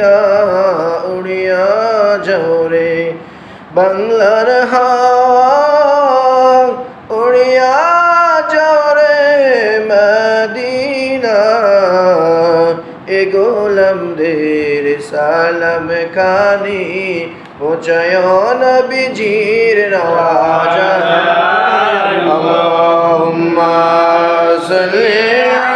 না উড়িয়া যাও রে। বাংলার হাওয়া উড়িয়া যাও রে মদিনা। এ গোলামদের সালাম কানি পৌঁছায় নবীজির নওয়াজ। اللهم صل على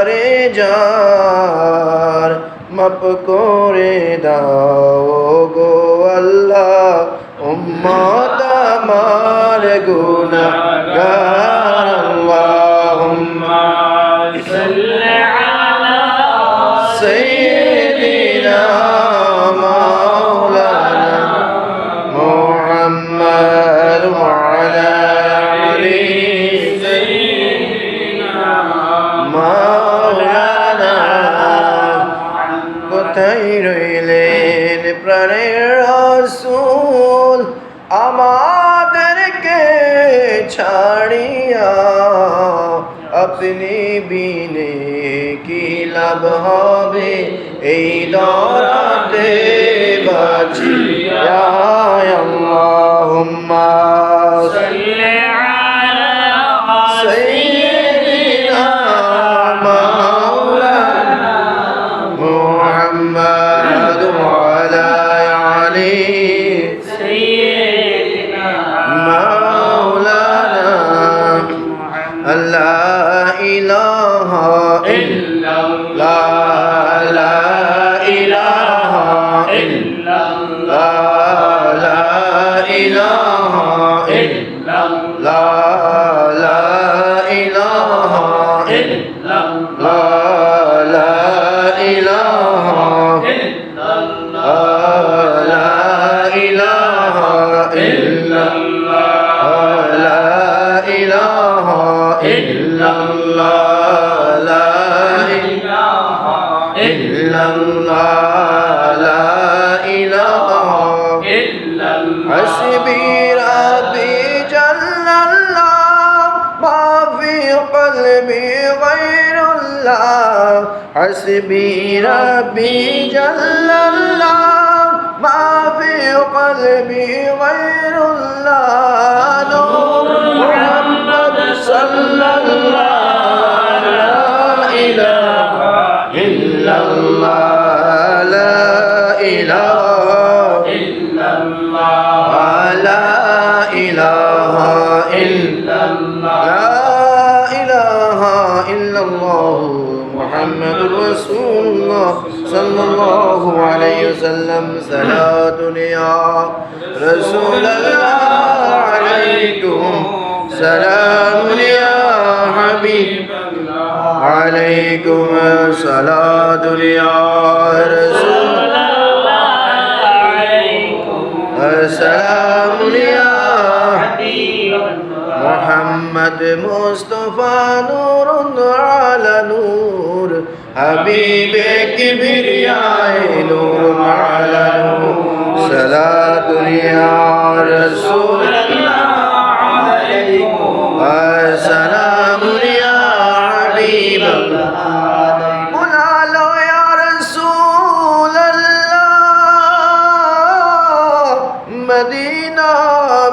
যারে যার মাপ করে দাও গো আল্লাহ উম্মত আমার গুনাহগার। আল্লাহুম্মা صل لا إله إلا الله. حسبي ربي جل الله ما في قلبي محمد رسول الله صلى الله عليه وسلم صلاة يا رسول الله عليكم. سلام يا حبيب عليكم. صلاة يا رسول السلام يا মোহাম্মদ মুস্তফা নূর আলা নূর, হাবিবে কিবরিয়ায় নূর আলা নূর। সালাতুল ইয়া রাসূল আলাইকুম আসসালাম مدینہ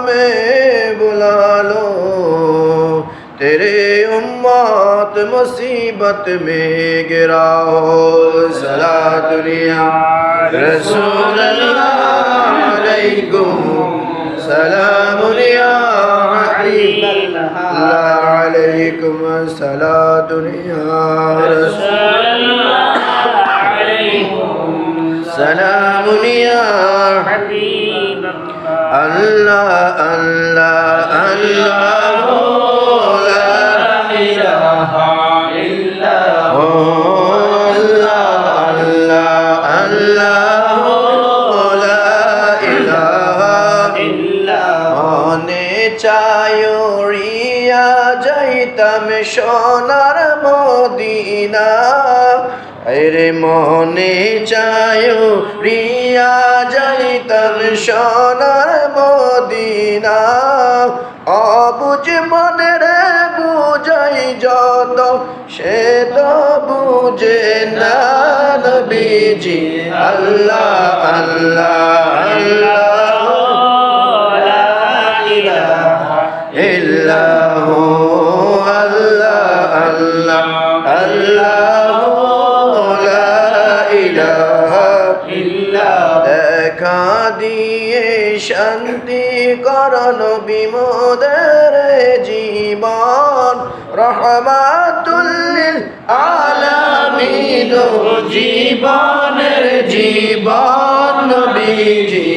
میں بلا لو۔ تیرے امات مصیبت میں گراؤ۔ سلا دنیا رسول اللہ علیکم۔ سلام علیکم۔ سلا دنیا رسول আল্লাহ যাইতাম সোনার মদিনা আরে মনে চায় রিয়া যাইতাম সোনার মদিনা। অবুঝ মনে রে বুঝাই যত, সে তো বুঝে না নবীজি। আল্লাহ আল্লাহ আল্লাহ। জীবনের জীবন নবীজি,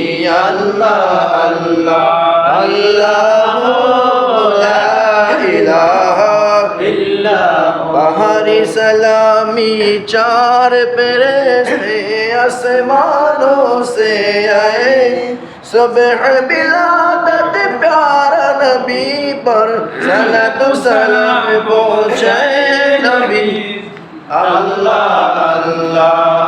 আল্লাহ আল্লাহ বাহারি সালামি চার পেরে সে আসমানো সে আয়ে। সুবহ বিলাদত প্যারা নবী পর সালাতু সালাম পৌঁছে নবী। আল্লাহ আল্লাহ।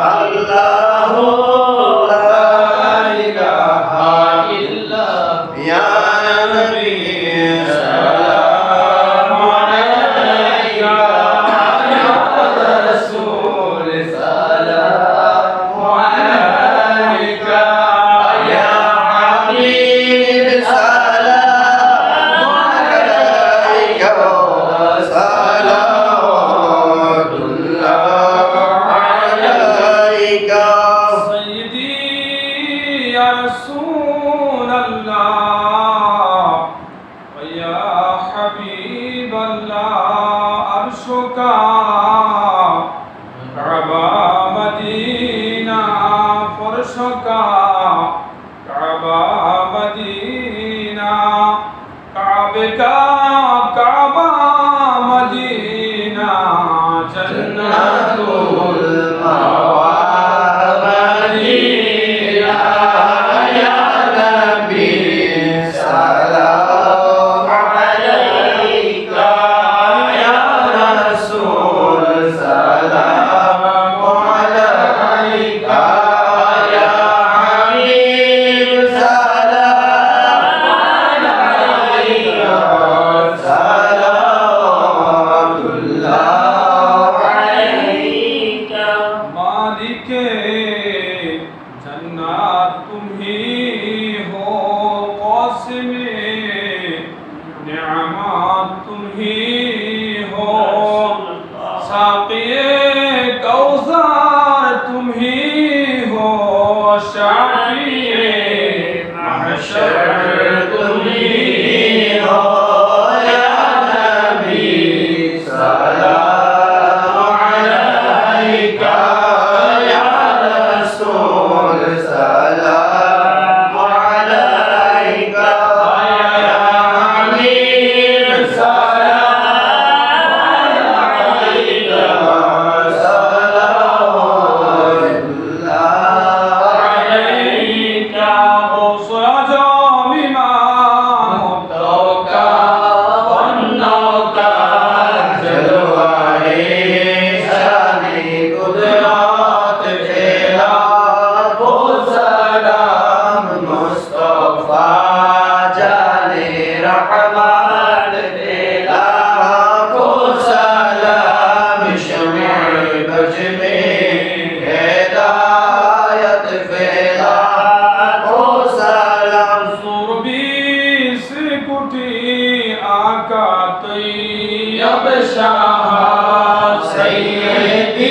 آقا طیب شاہ سیدی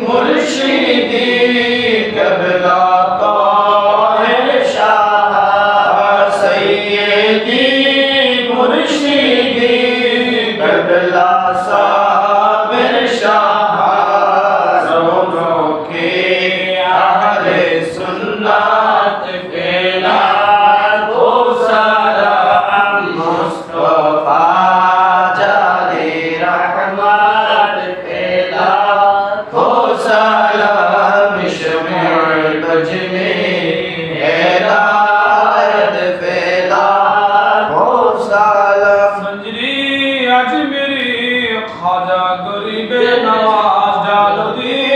مرشدی قبلہ طاہر شاہ سیدی مرشدی قبلہ صابر شاہ سونوں کے اہل سنت দিবে নওয়াজ ডাল দিয়ে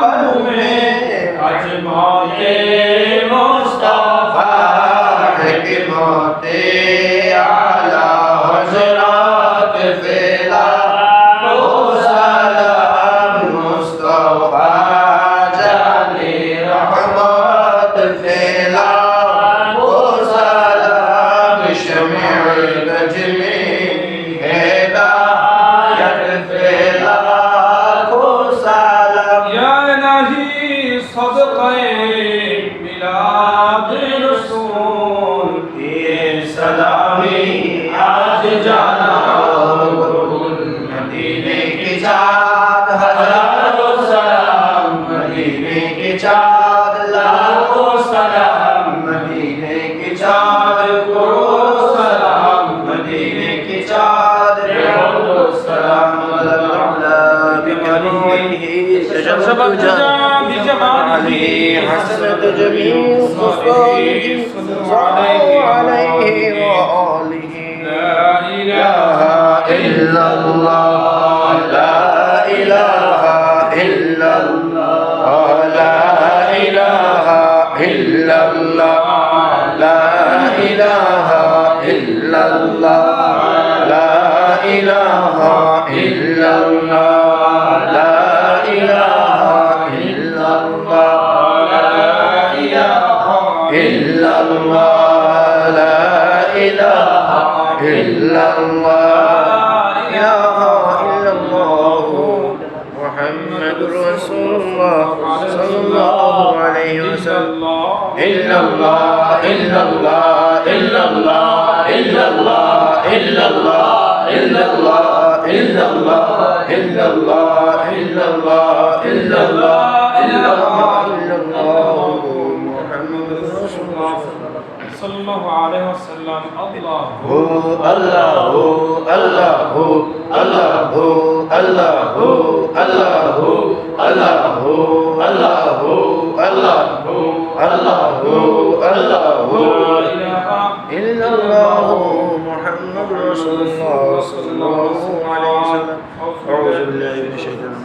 কলমে আজ মতে মুস্তাফা হেকে মতে আলা হযরত ফেলা فلا وسلام شمع الجميع جميع إلا الله لا إله إلا الله محمد رسول الله صلى الله عليه وسلم إلا الله إلا الله إلا الله إلا الله إلا الله إلا الله إلا الله إلا الله إلا الله إلا الله إلا الله الله محمد رسول الله صلى الله عليه وسلم الله هو الله هو الله هو الله هو الله هو الله هو الله